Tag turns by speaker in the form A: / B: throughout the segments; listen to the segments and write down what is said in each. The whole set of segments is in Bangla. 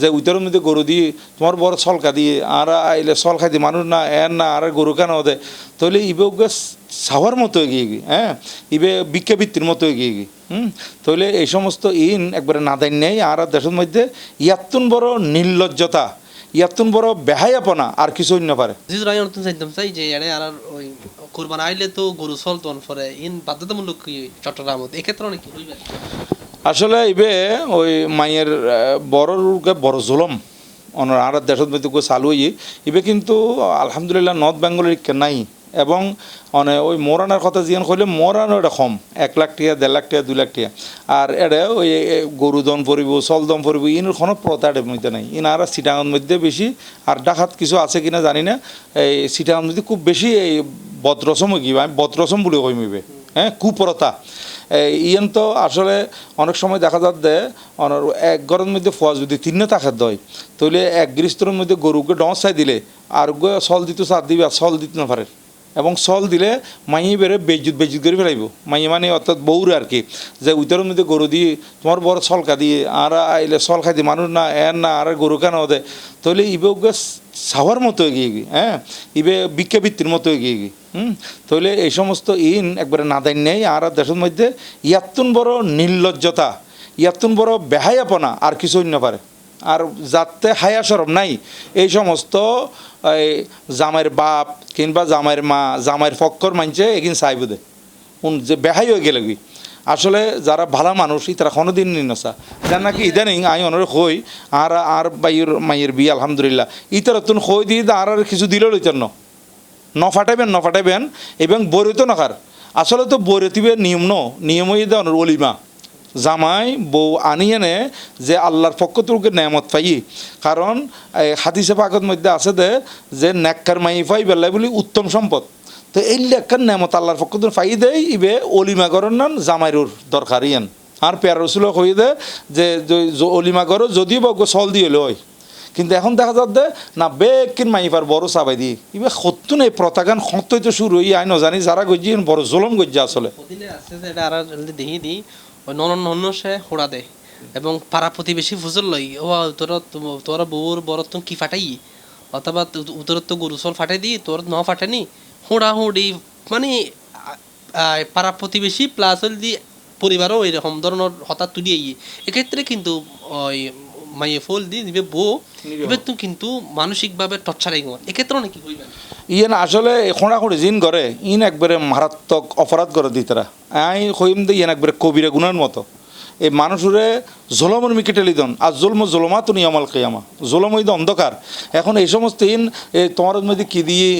A: যে উইটারের মধ্যে গরু দিয়ে তোমার বড় সলকা দিয়ে, আর আইলে সল খাইতে মানুষ না এর না, আর গরু কেন দে? তাহলে ইবে সাওয়ার মতো এগিয়ে গিয়ে হ্যাঁ? ইবে বিক্ষাবৃত্তির মতো এগিয়ে গিয়ে, হুম? তাহলে এই সমস্ত ইন একবারে না দেন নেই, আর দেশের মধ্যে ইয়াত্তুন বড় নির্লজ্জতা ইয়াত্তুন বড় বেহায়াপনা, আর কিছু অন্য পারে।
B: জানতাম চাই যে, এড়ে আর ওই কোরবান আইলে তো গরু চলতন পরে, ইন বাধ্যতামূলক চট্টগ্রামত? এক্ষেত্রে অনেক কি? হইবে
A: আসলে ইবে ওই মাইয়ের আহ, বড় বড় জুলম। অনার আর দেশের মধ্যে চালু ইবে কিন্তু আলহামদুলিল্লাহ নর্থ বেঙ্গলের নাই। এবং মানে ওই মোরানার কথা জিয়ান কইলে মোরানো এটা কম। এক লাখ টিয়া দেড় লাখ টিয়া দুই লাখ টিয়া। আর এটা ওই এ, গরু দন পরিব চল দম পরিব ইনের কোনো প্রথা এটার মধ্যে নাই। ইন আর সিটাঙের মধ্যে বেশি। আর ডাকাত কিছু আছে কিনা জানি না। এই সিটাঙের মধ্যে খুব বেশি এই বদরসম কি আমি বদরসম বলে কইমিবে হ্যাঁ কুপরতা। ইয়ন তো আসলে অনেক সময় দেখা যাচ্ছে এক ঘরের মধ্যে ফোয়া যদি তিন থাকার দয়, তাহলে এক গৃহস্থর মধ্যে গরুকে চাই দিলে, আর সল দিতে সার দিবে আর সল দিতে না পারে। এবং সল দিলে মাইয়ে বেড়ে বেজুত বেজুত করে ফেলাইব। মাইয়ে মানে অর্থাৎ বউরে আর কি, যে উইটারের মধ্যে গরু দিয়ে তোমার বড় সলকা দিয়ে আর আইলে সল খাই দিয়ে মানুষ না, এর না, আর গরু কেন দে? তাহলে ইবে সাওয়ার মতো এগিয়ে গিয়ে হ্যাঁ? ইবে বিক্ষাবৃত্তির মতো এগিয়ে গিয়ে, হুম? তাহলে এই সমস্ত ইন একবারে না দেন নেই, আর দেশের মধ্যে ইয়াত্তুন বড় নির্লজ্জতা, ইয়াত্তুন বড় বেহায়াপনা, আর কিছু অন্য পারে। আর যাতে হায়া সরম নাই, এই সমস্ত, এই জামাইয়ের বাপ কিংবা জামাইয়ের মা, জামাইয়ের ফক্কর মানছে, এগিন চাইব দে। উন যে বেহাই হয়ে গেলে আসলে যারা ভালো মানুষ ইতারা কোনো দিন নিনসা যার নাকি ইদানিং আই অনর হই, আর আর বাইর মাইয়ের বিয়ে, আলহামদুলিল্লাহ। ইতারা তুন হই দিয়ে আর আর কিছু দিল লইতেন ন। ফাটাইবেন ন ফাটাইবেন, এবং বৈরত নখার আসলে তো বৈরতিবে নিয়ম ন নিয়ম হয়ে দেওয়ার অলিমা। জামাই, বউ আনিয়ে নে যে আল্লাহর পক্ষ থেকে নেমত পাই কারণ হাদিসে পাকত মধ্যে আছে দে যে নেককার মাই পাই বেলায় বলি উত্তম সম্পদ। তো এই লেখার নেমত আল্লাহর পক্ষ থেকে পাই দেয়, ইবে অলিমা করেন নান জামাইরুর দরকার ইয়ান আর পেয়ার রসুল কই দে যে, য- য- অলিমা করো যদিও বা চল দিয়ে লয়, কিন্তু এখন দেখা যাচ্ছে না, বেকিন মাইফার বড় চাবাই দি ইবে সত্য নেই প্রতাগান সত্যই তো শুরু হই আই নজানি যারা গজ্জি বড় জলম গজ্জা আসলে।
B: নন সে হোড়া দে। এবং পাড়া প্রতিবেশী ফুজল লই ও তোরা তো- তোরা বউর কি ফাটাই অথবা উতর তো গরু ফাটাই দি তোর ন ফাটানি? হোড়া হুড়ি মানে পাড়া প্রতিবেশী প্লাস হল দি পরিবারও এরকম ধরনের হঠাৎ তুলি আইয়ে। এক্ষেত্রে কিন্তু ওই মাইয়ে ফুল দি দিবে বউ এবার তো কিন্তু মানসিকভাবে টর্চারিং এক্ষেত্রে হইবে?
A: ইয়েন আসলে খোঁড়াখুঁড়ি জিন করে, ইন একবারে মারাত্মক অপরাধ করে দিতারা আই কইম দে ইয়েন একবারে কবিরা গুণের মতো। এই মানুষরে জলমের মিকে টেলিদন আর জলম জলমা তো নিয়মাল কেয়ামা। জলম হইদ অন্ধকার। এখন এই সমস্ত ইন তোমার মধ্যে কি দিয়ে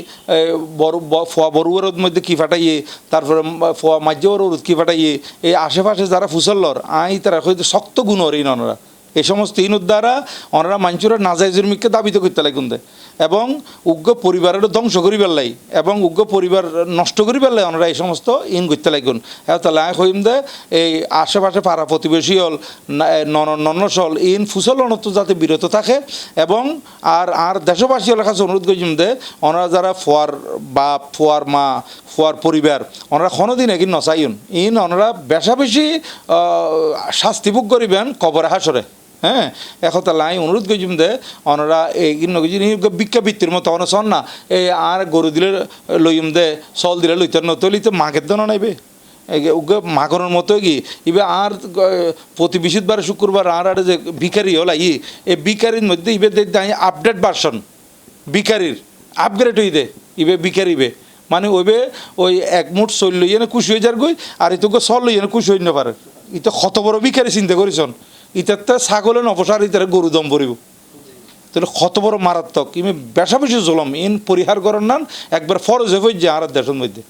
A: বড় ফোয়া বড়ুয়ার মধ্যে কি ফাটাইয়ে, তারপরে ফোয়া মাজ্যর কি ফাটাইয়ে, এই আশেপাশে যারা ফুসল্লর, আই তারা হয়তো শক্ত গুণ হর ইন অনরা এই সমস্ত ইনুর দ্বারা ওনারা মানুষেরা নাজাইজের মিককে দাবিত করতে লাগুন দেয় এবং উগ্র পরিবারের ধ্বংস করি পেলাই এবং উগ্র পরিবার নষ্ট করি পেলাই ওনারা এই সমস্ত ইন করতে লাগুন তাহলে আয় হইম দে, এই আশেপাশে পাড়া প্রতিবেশী হল ননস হল ইন ফুসল অনত যাতে বিরত থাকে, এবং আর আর দেশবাসী হলের কাছে অনুরোধ করিম দে, ওনারা যারা ফোয়ার বাপ, ফোয়ার মা, ফোয়ার পরিবার, ওনারা কোনোদিন এগিন নচাইন ইন ওনারা বেশা বেশি শাস্তি ভোগ করিবেন কবরে হাসরে। হ্যাঁ? এখন লাই অনুরোধ করছিম দে ওনারা এই বিক্ষাবৃত্তির মতো অন শোন না, এই আর গরু দিলে লইম দে চল দিলে লইতে নতলি তো মাঘের দন নাইবে উগে মতো কি? ইবে আর প্রতি বৃহস্পতিবার, শুক্রবার, আর আর যে ভিকারি হল ই এই ভিকারির মধ্যে ইবে আপডেট ভার্সন ভিকারির আপগ্রেড হই দে ইবে ভিকারি ইবে। মানে ওইবে ওই এক মুঠ চল লইয়ে খুশি হয়ে যার গই, আর ইতোকে চল লইয়ে না খুশি হই না পারে ইতো কত বড় ভিকারি চিন্তা করিছন ইতাতে ছাগলে নপসার ইতার গরু দম পরিব তাহলে কত বড় মারাত্মক ইমি বেশা বেশি জলম। ইন পরিহার করার নান একবার ফরজ হয়ে যায় আর দেশের মধ্যে।